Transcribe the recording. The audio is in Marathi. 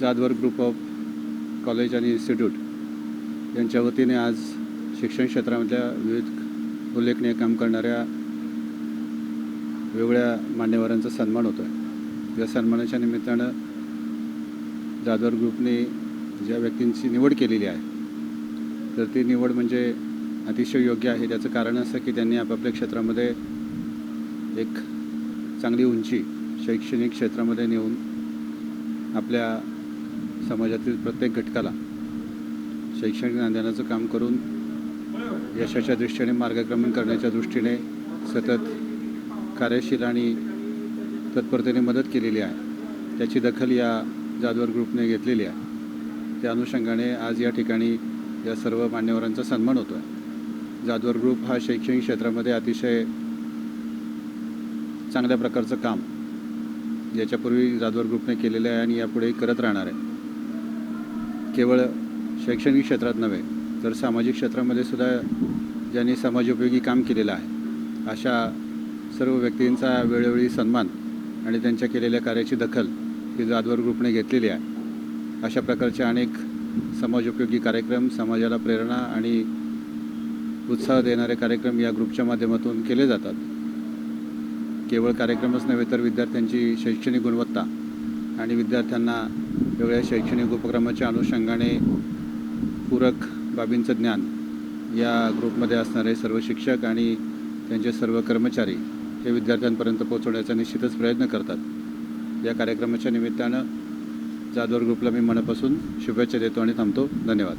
जाधवर ग्रुप ऑफ कॉलेज आणि इन्स्टिट्यूट यांच्या वतीने आज शिक्षण क्षेत्रामधल्या विविध उल्लेखनीय काम करणाऱ्या वेगळ्या मान्यवरांचा सन्मान होतो आहे या सन्मानाच्या निमित्तानं जाधवर ग्रुपने ज्या व्यक्तींची निवड केलेली आहे तर ती निवड म्हणजे अतिशय योग्य आहे. त्याचं कारण असं की त्यांनी आपापल्या क्षेत्रामध्ये एक चांगली उंची शैक्षणिक क्षेत्रामध्ये नेऊन आपल्या समाजातील प्रत्येक घटकाला शैक्षणिक ज्ञानाचं काम करून यशाच्या दृष्टीने मार्गक्रमण करण्याच्या दृष्टीने सतत कार्यशील आणि तत्परतेने मदत केलेली आहे. त्याची दखल या जाधवर ग्रुपने घेतलेली आहे. त्या अनुषंगाने आज या ठिकाणी या सर्व मान्यवरांचा सन्मान होतो आहे जाधवर ग्रुप हा शैक्षणिक क्षेत्रामध्ये अतिशय चांगल्या प्रकारचं काम याच्यापूर्वी जाधवर ग्रुपने केलेलं आहे आणि यापुढेही करत राहणार आहे. केवळ शैक्षणिक क्षेत्रात नव्हे तर सामाजिक क्षेत्रामध्ये सुद्धा ज्यांनी समाजोपयोगी काम केलेलं आहे अशा सर्व व्यक्तींचा वेळोवेळी सन्मान आणि त्यांच्या केलेल्या कार्याची दखल ही जाधवर ग्रुपने घेतलेली आहे. अशा प्रकारचे अनेक समाजोपयोगी कार्यक्रम समाजाला प्रेरणा आणि उत्साह देणारे कार्यक्रम या ग्रुपच्या माध्यमातून केले जातात. केवळ कार्यक्रमच नव्हे तर विद्यार्थ्यांची शैक्षणिक गुणवत्ता आणि विद्यार्थ्यांना वेगळ्या शैक्षणिक उपक्रमाच्या अनुषंगाने पूरक बाबींचं ज्ञान या ग्रुपमध्ये असणारे सर्व शिक्षक आणि त्यांचे सर्व कर्मचारी हे विद्यार्थ्यांपर्यंत पोहोचवण्याचा निश्चितच प्रयत्न करतात. या कार्यक्रमाच्या निमित्तानं जाधवर ग्रुपला मी मनापासून शुभेच्छा देतो आणि थांबतो. धन्यवाद.